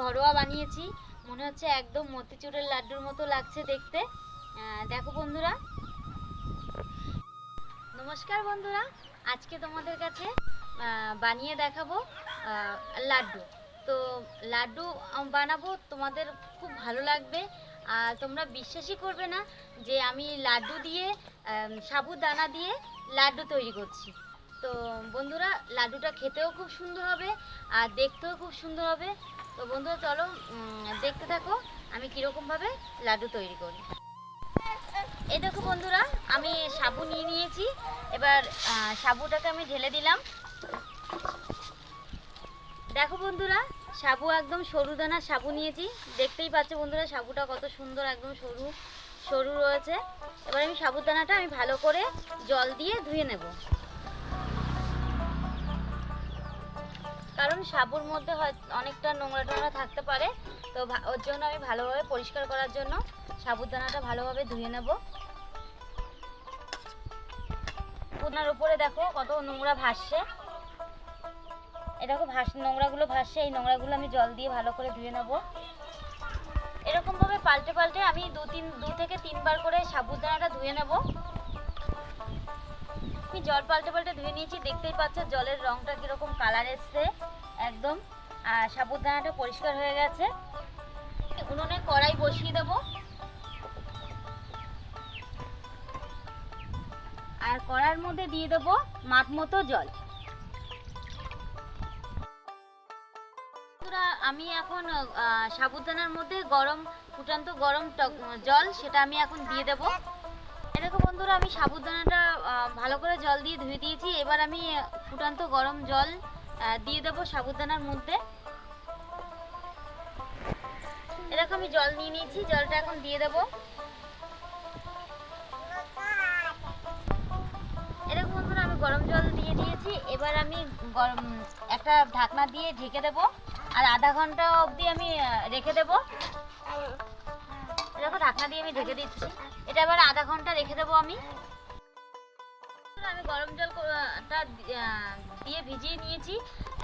ঘরোয়া বানিয়েছি। মনে হচ্ছে একদম মতিচুরের লাড্ডুর মতো লাগছে দেখতে। দেখো বন্ধুরা। নমস্কার বন্ধুরা। আজকে তোমাদের কাছে বানিয়ে দেখাবো লাড্ডু। তো লাড্ডু বানাবো তোমাদের খুব ভালো লাগবে। আর তোমরা বিশ্বাসই করবে না যে আমি লাড্ডু দিয়ে আম, সাবুদানা দিয়ে লাড্ডু তৈরি করছি। তো বন্ধুরা, লাড্ডুটা খেতেও খুব সুন্দর হবে আর দেখতেও খুব সুন্দর হবে। তো বন্ধুরা, চলো দেখতে থাকো আমি কীরকমভাবে লাড্ডু তৈরি করি। এই দেখো বন্ধুরা, আমি সাবু নিয়ে নিয়েছি। এবার সাবুটাকে আমি ঢেলে দিলাম। দেখো বন্ধুরা, সাবু একদম সরু দানা সাবু নিয়েছি। দেখতেই পাচ্ছ বন্ধুরা, সাবুটা কত সুন্দর একদম সরু সরু রয়েছে। এবার আমি সাবুদানাটা আমি ভালো করে জল দিয়ে ধুয়ে নেব। সাবুর মধ্যে হয় অনেকটা নোংরা টোংরা থাকতে পারে। তো ওর জন্য আমি ভালোভাবে পরিষ্কার করার জন্য সাবুদানাটা ভালোভাবে ধুয়ে নেব। ওনার উপরে দেখো কত নোংরা ভাসছে। এ দেখো ভাস, নোংরাগুলো ভাসছে, এই নোংরাগুলো আমি জল দিয়ে ভালো করে ধুয়ে নেব। এরকমভাবে পাল্টে পাল্টে আমি দু তিন, দু থেকে তিনবার করে সাবুদানাটা ধুয়ে নেব। আমি জল পাল্টে পাল্টে ধুয়ে নিয়েছি, দেখতেই পাচ্ছ জলের রংটা কীরকম কালার এসছে। একদম। আর সাবুদানাটা পরিষ্কার হয়ে গেছে। উনুনে কড়াই বসিয়ে দেবো। আর কড়ার মধ্যে দিয়ে দেবো মাপ মতো জল। আমি এখন সাবুদানার মধ্যে গরম, ফুটান্ত গরম জল সেটা আমি এখন দিয়ে দেবো। দেখো বন্ধুরা, আমি সাবুদানাটা ভালো করে জল দিয়ে ধুয়ে দিয়েছি। এবার আমি ফুটান্ত গরম জল দিয়ে দেবো সাবুদানার মধ্যে। এরকম আমি জল নিয়ে নিয়েছি জলটা এখন দিয়ে দেবো। এরকম বন্ধুরা আমি গরম জল দিয়ে দিয়েছি। এবার আমি গরম একটা ঢাকনা দিয়ে ঢেকে দেবো। আর আধা ঘণ্টা অবধি আমি রেখে দেবো। দেখো ঢাকনা দিয়ে আমি ঢেকে দিচ্ছি। এটা এবার আধা ঘণ্টা রেখে দেবো আমি। আমি গরম জল ক- টা আহ, দিয়ে ভিজিয়ে নিয়েছি।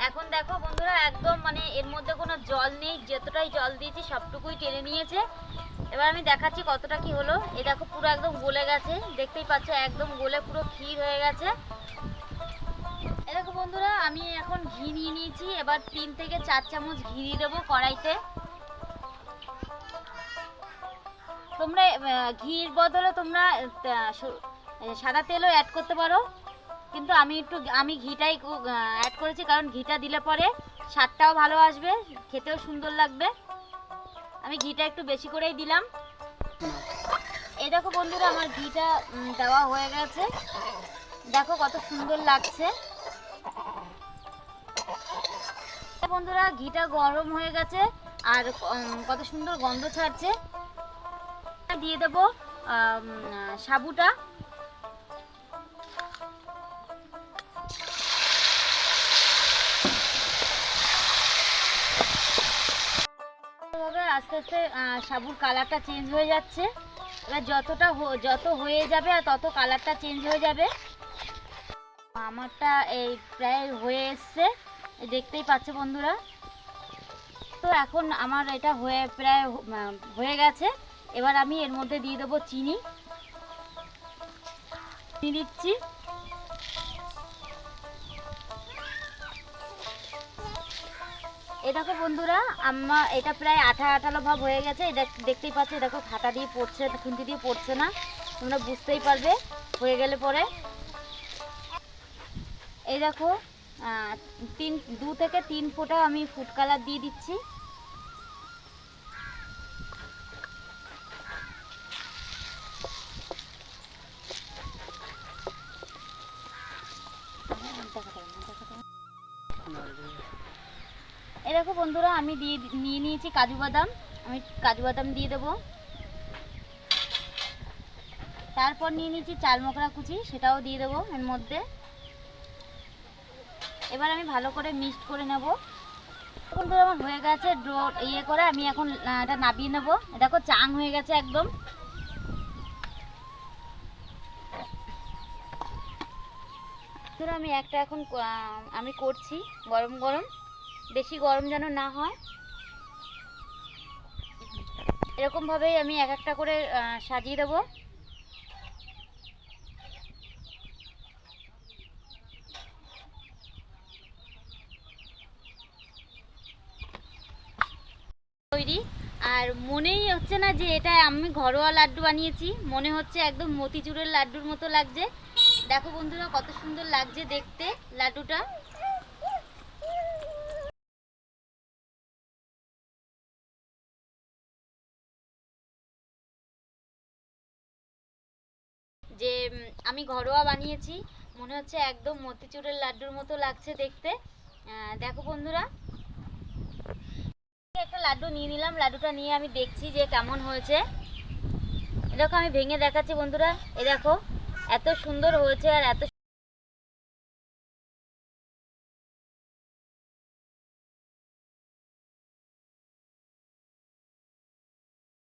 এখন দেখো বন্ধুরা, একদম মানে এর মধ্যে কোনো জল নেই, যতটাই জল দিয়েছি সবটুকুই টেনে নিয়েছে। এবার আমি দেখাচ্ছি কতটা কি হলো। এ দেখো পুরো একদম গলে গেছে, দেখতেই পাচ্ছ একদম গলে পুরো ক্ষীর হয়ে গেছে। এ দেখো বন্ধুরা, আমি এখন ঘি নিয়ে নিয়েছি, এবার তিন থেকে চার চামচ ঘি দিয়ে দেবো কড়াইতে। তোমরা ঘির বদলে তোমরা সাদা তেলও অ্যাড করতে পারো। কিন্তু আমি একটু, আমি ঘিটাই অ্যাড করেছি কারণ ঘিটা দিলে পরে স্বাদটাও ভালো আসবে, খেতেও সুন্দর লাগবে। আমি ঘিটা একটু বেশি করেই দিলাম। এই দেখো বন্ধুরা, আমার ঘিটা দেওয়া হয়ে গেছে। দেখো কত সুন্দর লাগছে। বন্ধুরা, ঘিটা গরম হয়ে গেছে আর কত সুন্দর গন্ধ ছাড়ছে। দিয়ে দেবো সাবুটা। আস্তে আস্তে সাবুর কালারটা চেঞ্জ হয়ে যাচ্ছে। এবার যতটা যত হয়ে যাবে আর তত কালারটা চেঞ্জ হয়ে যাবে। আমারটা এই প্রায় হয়ে এসছে। দেখতেই পাচ্ছে বন্ধুরা। তো এখন আমার এটা হয়ে প্রায় হয়ে গেছে। এবার আমি এর মধ্যে দিয়ে দেবো চিনি। চিনি দিচ্ছি। এই দেখো বন্ধুরা আমার এটা প্রায় আঠা আঠালো ভাব হয়ে গেছে। এটা দেখ- দেখতেই পাচ্ছ দেখো খাতা দিয়ে পড়ছে, খুন্তি দিয়ে পড়ছে না। তোমরা বুঝতেই পারবে, হয়ে গেলে পরে। এই দেখো তিন দু থেকে তিন ফোঁটা আমি ফুড কালার দিয়ে দিচ্ছি। এই দেখো বন্ধুরা, আমি দিয়ে নিয়ে নিয়েছি কাজু বাদাম। আমি কাজু বাদাম দিয়ে দেবো। তারপর নিয়ে নিয়েছি চাল মকড়া কুচি, সেটাও দিয়ে দেবো এর মধ্যে। এবার আমি ভালো করে মিক্সড করে নেব। বন্ধুরা, আমার হয়ে গেছে ড্রো ইয়ে করে আমি এখন এটা নাবিয়ে নেব। দেখো, চাং হয়ে গেছে একদম। ধরো আমি একটা এখন আমি করছি, গরম গরম। বেশি গরম যেন না হয়। এরকমভাবেই আমি এক একটা করে সাজিয়ে দেবো। তৈরি। আর মনেই হচ্ছে না যে এটা আমি ঘরোয়া লাড্ডু বানিয়েছি। মনে হচ্ছে একদম মতিচুরের লাড্ডুর মতো লাগছে। দেখো বন্ধুরা, কত সুন্দর লাগছে দেখতে লাড্ডুটা। আমি ঘরোয়া বানিয়েছি। মনে হচ্ছে একদম মতিচুরের লাড্ডুর মতো লাগছে দেখতে। দেখো বন্ধুরা। একটা লাড্ডু নিয়ে নিলাম। লাড্ডুটা নিয়ে আমি দেখছি যে কেমন হয়েছে। এরকম আমি ভেঙে দেখাচ্ছি বন্ধুরা। এ দেখো, এত সুন্দর হয়েছে আর এত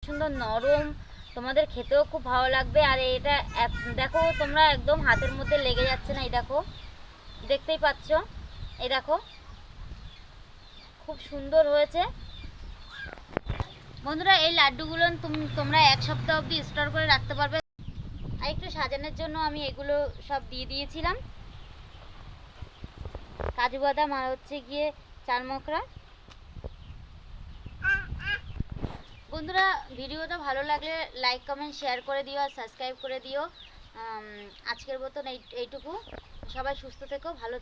সুন্দর নরম তোমাদের খেতেও খুব ভালো লাগবে। আর এটা দেখো, তোমরা একদম হাতের মধ্যে লেগে যাচ্ছে না, এই দেখো। দেখতেই পাচ্ছ? এই দেখো। খুব সুন্দর হয়েছে। বন্ধুরা, এই লাড্ডুগুলো তুমি, তোমরা এক সপ্তাহ অবধি স্টোর করে রাখতে পারবে। আর একটু সাজানোর জন্য আমি এগুলো সব দিয়ে দিয়েছিলাম। কাজু বাদাম আর হচ্ছে গিয়ে চাল বন্ধুরা, ভিডিওটা ভালো লাগলে লাইক কমেন্ট শেয়ার করে দিও আর সাবস্ক্রাইব করে দিও। আজকের মতন এই, এইটুকু। সবাই সুস্থ থেকো, ভালো থেকো।